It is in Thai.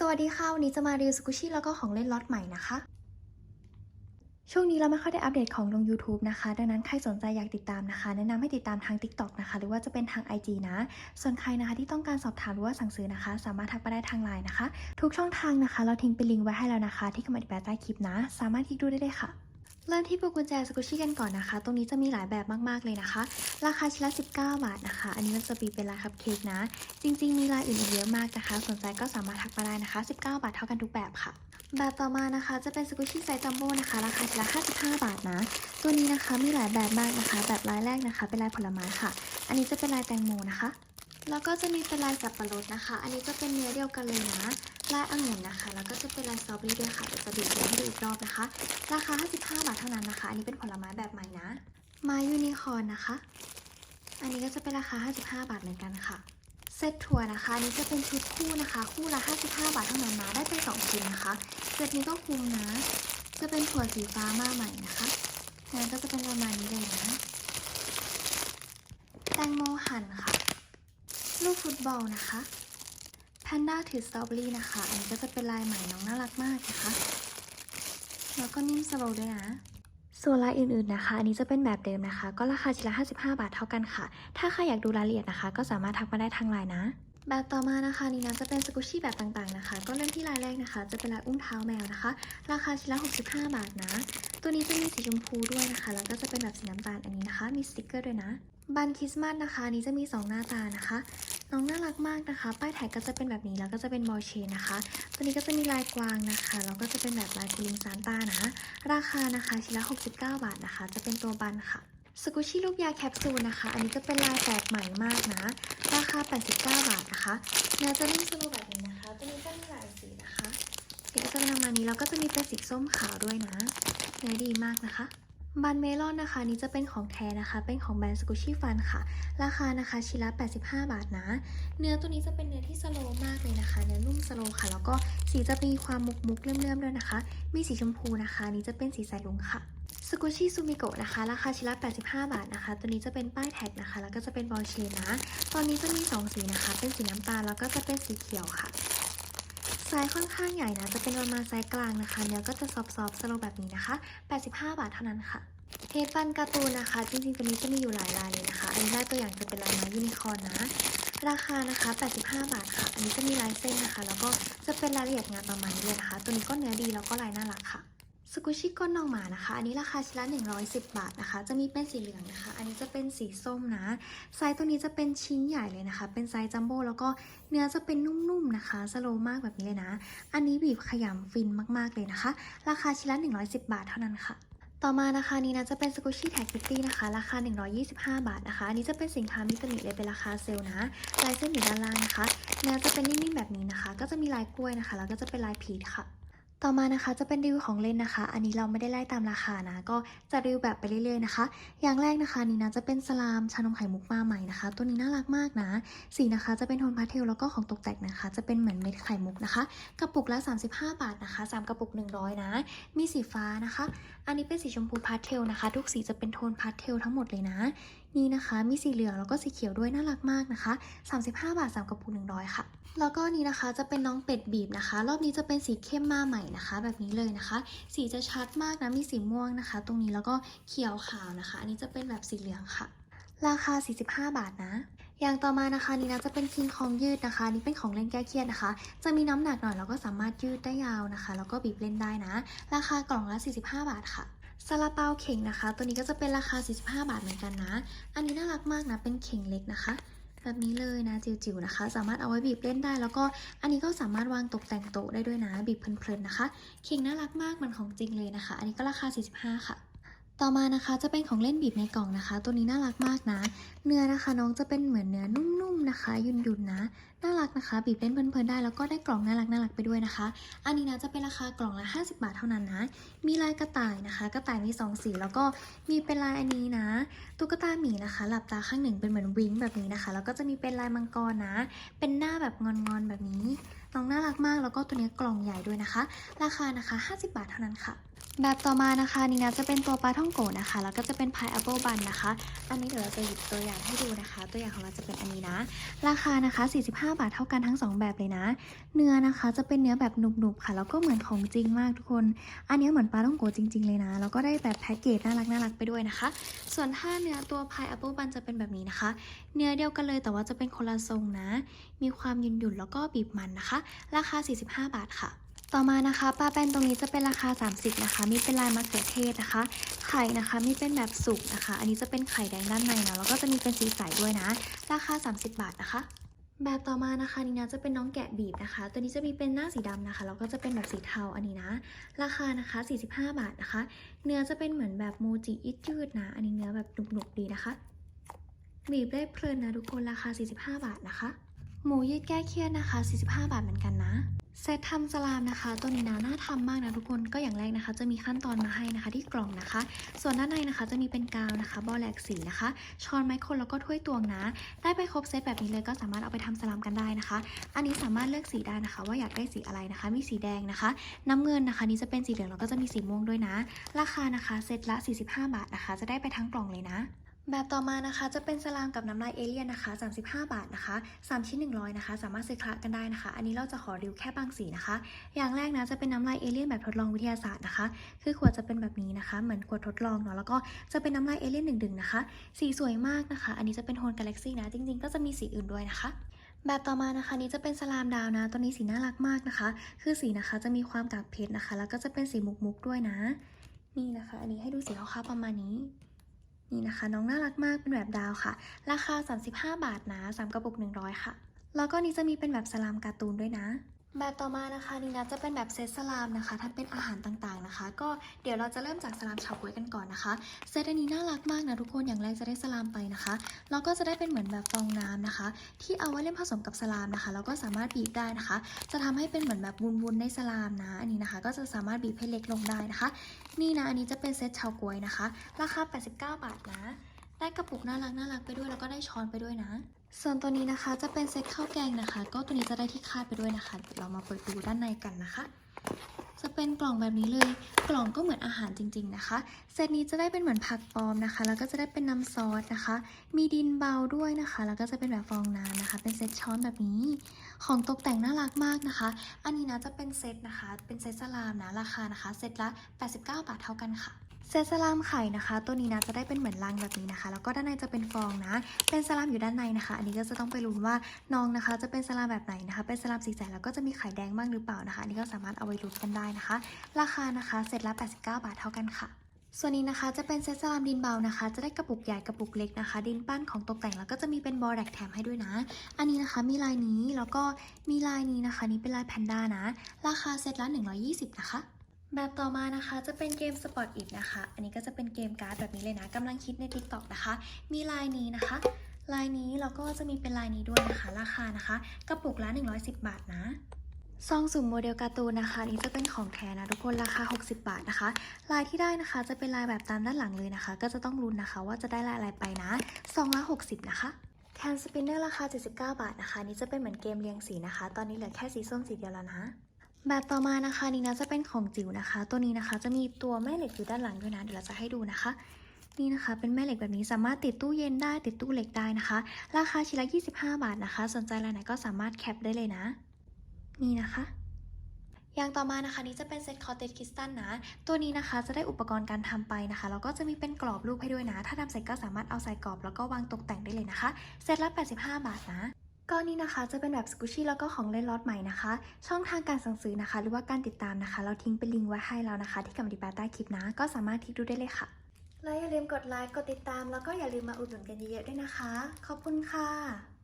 สวัสดีค่ะ วันนี้จะมารีวิวสกุชี่แล้วก็ของเล่นล็อตใหม่นะคะ ช่วงนี้เราไม่ค่อยได้อัปเดตของลง YouTube นะคะ ดังนั้นใครสนใจอยากติดตามนะคะ แนะนำให้ติดตามทาง TikTok นะคะ หรือว่าจะเป็นทาง IG นะ ส่วนใครนะคะที่ต้องการสอบถามหรือว่าสั่งซื้อนะคะ สามารถทักมาได้ทางไลน์นะคะ ทุกช่องทางนะคะ เราทิ้งเป็นลิงก์ไว้ให้แล้วนะคะ ที่คำอธิบายใต้คลิปนะ สามารถคลิกดูได้เลยค่ะ เริ่มที่พวงกุญแจสกุชี่กันก่อนนะคะ ตรงนี้จะมีหลายแบบมากๆเลยนะคะ ราคาชิ้นละ 19 บาทนะคะ อันนี้มันจะมีเป็นลายคัพเค้กนะ จริง ๆ มีลายอื่นอีกเยอะมากนะคะ สนใจก็สามารถทักมาได้นะคะ 19 บาทเท่ากันทุกแบบค่ะ แบบต่อมานะคะ จะเป็นสกุชี่ไซส์จัมโบ้นะคะ ราคาชิ้นละ 55 บาทนะ ตัวนี้นะคะมีหลายแบบมากนะคะ แบบลายแรกนะคะ เป็นลายผลไม้ค่ะ อันนี้จะเป็นลายแตงโมนะคะ แล้วก็จะมีเป็นลายสับปะรดนะคะ อันนี้จะเป็นเนื้อเดียวกันเลยนะ ลายองุ่นนะคะ แล้วก็จะเป็นลายสตรอเบอรี่ด้วยค่ะเดี๋ยวจะบีบให้ดูอีกรอบนะคะ ราคา 55 บาทเท่านั้นนะคะ อันนี้เป็นผลไม้แบบใหม่นะ ไม้ยูนิคอร์นนะคะ อันนี้ก็จะเป็นราคา 55 บาทเหมือนกันค่ะ เซตถั่วนะคะอันนี้จะเป็นชุดคู่นะคะ คู่ละ 55 บาทเท่านั้นนะได้เป็น2ชิ้นนะคะ เซตนี้ก็คุ้มนะ จะเป็นถั่วสีฟ้ามาใหม่นะคะงานก็จะเป็นประมาณนี้เลยนะ แตงโมหั่นค่ะ ลูกฟุตบอลนะคะ แพนด้าถือสตรอเบอรี่นะคะ อันนี้ก็จะเป็นลายใหม่น้องน่ารักมากนะคะ แล้วก็นิ่มสโลว์ด้วยนะ ส่วนลายอื่นๆนะคะ อันนี้จะเป็นแบบเดิมนะคะ ก็ราคาชิ้นละ 55 บาทเท่ากันค่ะ ถ้าใครอยากดูรายละเอียดนะคะ ก็สามารถทักมาได้ทางไลน์นะ แบบต่อมานะคะนี่นะจะเป็นสกุชชี่แบบต่างๆนะคะ ก็เริ่มที่ลายแรกนะคะ จะเป็นลายอุ้งเท้าแมวนะคะ ราคาชิ้นละ 65 บาทนะ ตัวนี้จะมีสีชมพูด้วยนะคะ แล้วก็จะเป็นแบบสีน้ำตาลอันนี้นะคะ มีสติกเกอร์ด้วยนะ บันคริสต์มาสนะคะอันนี้จะมี 2 หน้าตานะคะ น้องน่ารักมากนะคะ ป้ายแท็กก็จะเป็นแบบนี้แล้วก็จะเป็นบอลเชนนะคะ ตัวนี้ก็จะมีลายกวางนะคะแล้วก็จะเป็นแบบลายกุลิงซานต้านะราคานะคะชิ้นละ 69 บาทนะคะ จะเป็นตัวบันค่ะสกุชี่ลูกยาแคปซูลนะคะ อันนี้จะเป็นลายแปลกใหม่มากนะ ราคา 89 บาทนะคะเนื้อจะนิ่มสโลแบบนี้นะคะ ตัวนี้ก็มีหลายสีนะคะสีก็จะเป็นประมาณนี้แล้วก็จะมีเป็นสีส้มขาวด้วยนะเนื้อดีมากนะคะ บันเมลอนนะคะนี้จะเป็นของแท้นะคะ เป็นของแบรนด์สกุชี่ฟันค่ะ ราคานะคะชิ้นละ85 บาทนะ เนื้อตัวนี้จะเป็นเนื้อที่สโลมากเลยนะคะ เนื้อนุ่มสโลค่ะ แล้วก็สีจะมีความมุกมุกเลื่อมๆด้วยนะคะ มีสีชมพูนะคะ นี้จะเป็นสีสายลุงค่ะสกุชี่ซูมิโกะนะคะ ราคาชิ้นละ 85 บาทนะคะ ตัวนี้จะเป็นป้ายแท็กนะคะ แล้วก็จะเป็นบอลเชนนะ ตอนนี้จะมี 2 สีนะคะ เป็นสีน้ำตาลแล้วก็จะเป็นสีเขียวค่ะ ไซส์ค่อนข้างใหญ่นะ จะเป็นประมาณไซส์กลางนะคะ เนื้อก็จะซอฟๆสโลแบบนี้นะคะ 85 บาทเท่านั้นค่ะเฮดฟันการ์ตูนนะคะ จริงๆตัวนี้จะมีอยู่หลายลายเลยนะคะ อันนี้ได้ตัวอย่างจะเป็นลายไม้ยูนิคอร์นนะ ราคานะคะ 85 บาทค่ะ อันนี้จะมีลายเส้นนะคะ แล้วก็จะเป็นรายละเอียดงานประมาณนี้เลยนะคะ ตัวนี้ก็เนื้อดีแล้วก็ลายน่ารักค่ะ สกุชิก้นนองหมานะคะ อันนี้ราคาชิ้นละ 110 บาทนะคะ จะมีเป็นสีเหลืองนะคะ อันนี้จะเป็นสีส้มนะ ไซส์ตัวนี้จะเป็นชิ้นใหญ่เลยนะคะ เป็นไซส์จัมโบ้แล้วก็เนื้อจะเป็นนุ่มๆนะคะ สโลมากแบบนี้เลยนะ อันนี้บีบขยำฟินมากๆเลยนะคะ ราคาชิ้นละ 110 บาทเท่านั้นค่ะต่อมานะคะนี้นะจะเป็นสกุชี่แท็กคิตตี้นะคะ ราคา 125 บาทนะคะ อันนี้จะเป็นสินค้ามิตรมิเลยเป็นราคาเซลล์นะลายเส้นอยู่ด้านล่างนะคะเนื้อจะเป็นนิ่มๆแบบนี้นะคะ ก็จะมีลายกล้วยนะคะ แล้วก็จะเป็นลายพีชค่ะ ต่อมานะคะจะเป็นรีวิวของเล่นนะคะ อันนี้เราไม่ได้ไล่ตามราคานะ ก็จะรีวิวแบบไปเรื่อยๆนะคะ อย่างแรกนะคะนี่นะจะเป็นสลามชานมไข่มุกมาใหม่นะคะ ตัวนี้น่ารักมากนะ สีนะคะจะเป็นโทนพาสเทลแล้วก็ของตกแต่งนะคะ จะเป็นเหมือนเม็ดไข่มุกนะคะ กระปุกละ 35 บาทนะคะ 3 กระปุก 100 นะ มีสีฟ้านะคะ อันนี้เป็นสีชมพูพาสเทลนะคะ ทุกสีจะเป็นโทนพาสเทลทั้งหมดเลยนะนี่นะคะมีสีเหลืองแล้วก็สีเขียวด้วยน่ารักมากนะคะ 35 บาท 3กระปุก100 ค่ะ แล้วก็นี่นะคะจะเป็นน้องเป็ดบีบนะคะ รอบนี้จะเป็นสีเข้มมาใหม่นะคะ แบบนี้เลยนะคะ สีจะชัดมากนะมีสีม่วงนะคะ ตรงนี้แล้วก็เขียวขาวนะคะ อันนี้จะเป็นแบบสีเหลืองค่ะ ราคา 45 บาทนะอย่างต่อมานะคะนี่นะจะเป็นคิงคองยืดนะคะนนี่เป็นของเล่นแก้เครียดนะคะ จะมีน้ำหนักหน่อยแล้วก็สามารถยืดได้ยาวนะคะ แล้วก็บีบเล่นได้นะ ราคากล่องละ 45 บาทค่ะ ซาลาเปาเข่งนะคะ ตัวนี้ก็จะเป็นราคา 45 บาทเหมือนกันนะ อันนี้น่ารักมากนะ เป็นเข่งเล็กนะคะ แบบนี้เลยนะจิ๋วๆนะคะ สามารถเอาไว้บีบเล่นได้ แล้วก็อันนี้ก็สามารถวางตกแต่งโต๊ะได้ด้วยนะ บีบเพลินๆนะคะ เข่งน่ารักมากมันของจริงเลยนะคะ อันนี้ก็ราคา 45 ค่ะ ต่อมานะคะจะเป็นของเล่นบีบในกล่องนะคะ ตัวนี้น่ารักมากนะ เนื้อนะคะน้องจะเป็นเหมือนเนื้อนุ่มๆนะคะ ยุ่นๆนะ น่ารักนะคะ บีบเล่นเพลินๆได้แล้วก็ได้กล่องน่ารักน่ารักไปด้วยนะคะ อันนี้นะจะเป็นราคากล่องละ 50 บาทเท่านั้นนะ มีลายกระต่ายนะคะ กระต่ายมีสองสีแล้วก็มีเป็นลายอันนี้นะ ตุ๊กตาหมีนะคะ หลับตาข้างหนึ่งเป็นเหมือนวิ้งแบบนี้นะคะ แล้วก็จะมีเป็นลายมังกรนะ เป็นหน้าแบบงอนๆแบบนี้ น้องน่ารักมากแล้วก็ตัวนี้กล่องใหญ่ด้วยนะคะ ราคานะคะ 50 บาทเท่านั้นค่ะ แบบต่อมานะคะนี่นะจะเป็นตัวปลาท่องโกะนะคะ แล้วก็จะเป็นพายแอปเปิลบันนะคะ อันนี้เดี๋ยวเราจะหยิบตัวอย่างให้ดูนะคะ ตัวอย่างของเราจะเป็นอันนี้นะ ราคานะคะ 45 บาทเท่ากันทั้ง 2 แบบเลยนะ เนื้อนะคะจะเป็นเนื้อแบบหนุบๆค่ะ แล้วก็เหมือนของจริงมากทุกคน อันนี้เหมือนปลาท่องโกะจริง ๆ เลยนะ แล้วก็ได้แบบแพ็กเกจน่ารักน่ารักไปด้วยนะคะ ส่วนถ้าเนื้อตัวพายแอปเปิลบันจะเป็นแบบนี้นะคะ เนื้อเดียวกันเลยแต่ว่าจะเป็นคนละทรงนะ มีความหยุ่นๆแล้วก็บีบมันนะคะ ราคา 45 บาทค่ะ ต่อมานะคะปลาแป้นตรงนี้จะเป็นราคา 30 นะคะ มีเป็นลายมะเขือเทศนะคะ ไข่นะคะ มีเป็นแบบสุกนะคะ อันนี้จะเป็นไข่แดงด้านในนะแล้วก็จะมีเป็นสีใสด้วยนะ ราคา 30 บาทนะคะ แบบต่อมานะคะนี่นะจะเป็นน้องแกะบีบนะคะ ตัวนี้จะมีเป็นหน้าสีดำนะคะแล้วก็จะเป็นแบบสีเทาอันนี้นะ ราคานะคะ 45 บาทนะคะ เนื้อจะเป็นเหมือนแบบโมจิยืดๆนะ อันนี้เนื้อแบบหนุบๆดีนะคะ บีบได้เพลินนะทุกคนราคา 45 บาทนะคะ หมูยืดแก้เครียดนะคะ 45 บาทเหมือนกันนะ ซตทำสลามนะคะ ตัวนี้นะน่าทำมากนะทุกคนก็อย่างแรกนะคะ จะมีขั้นตอนมาให้นะคะที่กล่องนะคะ ส่วนด้านในนะคะจะมีเป็นกาวนะคะ บอลแหลกสีนะคะช้อนไม้คนแล้วก็ถ้วยตวงนะ ได้ไปครบเซตแบบนี้เลยก็สามารถเอาไปทำสลามกันได้นะคะ อันนี้สามารถเลือกสีได้นะคะ ว่าอยากได้สีอะไรนะคะ มีสีแดงนะคะ น้ำเงินนะคะ นี่จะเป็นสีเหลืองแล้วก็จะมีสีม่วงด้วยนะ ราคานะคะเซตละ 45 บาทนะคะ จะได้ไปทั้งกล่องเลยนะ แบบต่อมานะคะจะเป็นสลามกับน้ำลายเอเลี่ยนนะคะ 35 บาทนะคะ 3 ชิ้น 100 นะคะ สามารถซื้อคละกันได้นะคะ อันนี้เราจะขอรีวิวแค่บางสีนะคะ อย่างแรกนะจะเป็นน้ำลายเอเลี่ยนแบบทดลองวิทยาศาสตร์นะคะ คือขวดจะเป็นแบบนี้นะคะ เหมือนขวดทดลองเนาะแล้วก็จะเป็นน้ำลายเอเลี่ยนดึงๆนะคะ สีสวยมากนะคะ อันนี้จะเป็นโทนกาแล็กซี่นะจริงๆ ก็จะมีสีอื่นด้วยนะคะแบบต่อมานะคะนี้จะเป็นสลามดาวนะ ตัวนี้สีน่ารักมากนะคะ คือสีนะคะจะมีความกากเพชรนะคะ แล้วก็จะเป็นสีมุกๆด้วยนะ นี่นะคะ อันนี้ให้ดูสีขาวๆประมาณนี้ นี่นะคะ น้องน่ารักมากเป็นแบบดาวค่ะ ราคา 35 บาทนะ 3 กระปุก 100 ค่ะ แล้วก็นี้จะมีเป็นแบบสลามการ์ตูนด้วยนะ แบบต่อมานะคะนี่นะจะเป็นแบบเซตสลามนะคะถ้าเป็นอาหารต่างๆนะคะ ก็เดี๋ยวเราจะเริ่มจากสลามเฉาก๊วยกันก่อนนะคะเซตอันนี้น่ารักมากนะทุกคนอย่างแรกจะได้สลามไปนะคะแล้วก็จะได้เป็นเหมือนแบบฟองน้ำนะคะ ที่เอาไว้เล่นผสมกับสลามนะคะแล้วก็สามารถบีบได้นะคะ จะทำให้เป็นเหมือนแบบวุ้นๆในสลามนะอันนี้นะคะ ก็จะสามารถบีบให้เล็กลงได้นะคะ นี่นะอันนี้จะเป็นเซตเฉาก๊วยนะคะ ราคา 89 บาทนะ ได้กระปุกน่ารักน่ารักไปด้วยแล้วก็ได้ช้อนไปด้วยนะ ส่วนตัวนี้นะคะจะเป็นเซตข้าวแกงนะคะ ก็ตัวนี้จะได้ที่คาดไปด้วยนะคะ เรามาเปิดดูด้านในกันนะคะ จะเป็นกล่องแบบนี้เลย กล่องก็เหมือนอาหารจริง ๆนะคะ เซตนี้จะได้เป็นเหมือนผักปลอมนะคะ แล้วก็จะได้เป็นน้ำซอสนะคะ มีดินเบาด้วยนะคะ แล้วก็จะเป็นแบบฟองน้ำนะคะ เป็นเซตช้อนแบบนี้ ของตกแต่งน่ารักมากนะคะ อันนี้นะจะเป็นเซตนะคะ เป็นเซตสลามนะราคานะคะ เซตละ 89 บาทเท่ากันค่ะ เซตสลามไข่นะคะ ตัวนี้นะจะได้เป็นเหมือนรังแบบนี้นะคะ แล้วก็ด้านในจะเป็นฟองนะ เป็นสลามอยู่ด้านในนะคะ อันนี้ก็จะต้องไปลุ้นว่าน้องนะคะ จะเป็นสลามแบบไหนนะคะ เป็นสลามสีใสแล้วก็จะมีไข่แดงบ้างหรือเปล่านะคะ อันนี้ก็สามารถเอาไว้ลุ้นกันได้นะคะ ราคานะคะเซตละ 89 บาทเท่ากันค่ะส่วนนี้นะคะจะเป็นเซตสลามดินเบานะคะ จะได้กระปุกใหญ่กระปุกเล็กนะคะ ดินปั้นของตกแต่งแล้วก็จะมีเป็นบอแดกแถมให้ด้วยนะ อันนี้นะคะมีลายนี้แล้วก็มีลายนี้นะคะ นี่เป็นลายแพนด้านะ ราคาเซตละ 120 นะคะ แบบต่อมานะคะจะเป็นเกมสปอร์ตอิดนะคะ อันนี้ก็จะเป็นเกมการ์ดแบบนี้เลยนะกำลังคิดใน TikTok นะคะ มีลายนี้นะคะ ลายนี้แล้วก็จะมีเป็นลายนี้ด้วยนะคะ ราคานะคะ กระปุกละ 110 บาทนะซองสุ่มโมเดลการ์ตูนนะคะนี้จะเป็นของแท้นะทุกคนราคา 60 บาทนะคะ ลายที่ได้นะคะจะเป็นลายแบบตามด้านหลังเลยนะคะ ก็จะต้องลุ้นนะคะว่าจะได้ลายอะไรไปนะซองละ 60 นะคะแคนสปินเนอร์ราคา 79 บาทนะคะนนี่จะเป็นเหมือนเกมเรียงสีนะคะ ตอนนี้เหลือแค่สีส้มสีเดียวแล้วนะ แบบต่อมานะคะนี่นะจะเป็นของจิ๋วนะคะ ตัวนี้นะคะจะมีตัวแม่เหล็กอยู่ด้านหลังด้วยนะเดี๋ยวเราจะให้ดูนะคะ นี่นะคะ เป็นแม่เหล็กแบบนี้สามารถติดตู้เย็นได้ติดตู้เหล็กได้นะคะ ราคาชิ้นละ 25 บาทนะคะ สนใจรายไหนก็สามารถแคปได้เลยนะ นี่นะคะอย่างต่อมานะคะนี้จะเป็นเซตคอร์เตจคริสตัลนะ ตัวนี้นะคะจะได้อุปกรณ์การทำไปนะคะแล้วก็จะมีเป็นกรอบรูปให้ด้วยนะ ถ้าทำเสร็จก็สามารถเอาใส่กรอบแล้วก็วางตกแต่งได้เลยนะคะ เซตละ 85 บาทนะ ก็นี่นะคะจะเป็นแบบสกูชี่แล้วก็ของเล่นล็อตใหม่นะคะ ช่องทางการสั่งซื้อนะคะ หรือว่าการติดตามนะคะ เราทิ้งเป็นลิงก์ไว้ให้แล้วนะคะ ที่กำมะดีแปใต้คลิปนะ ก็สามารถคลิกดูได้เลยค่ะ และอย่าลืมกดไลค์กดติดตาม แล้วก็อย่าลืมมาอุดหนุนกันเยอะๆด้วยนะคะ ขอบคุณค่ะ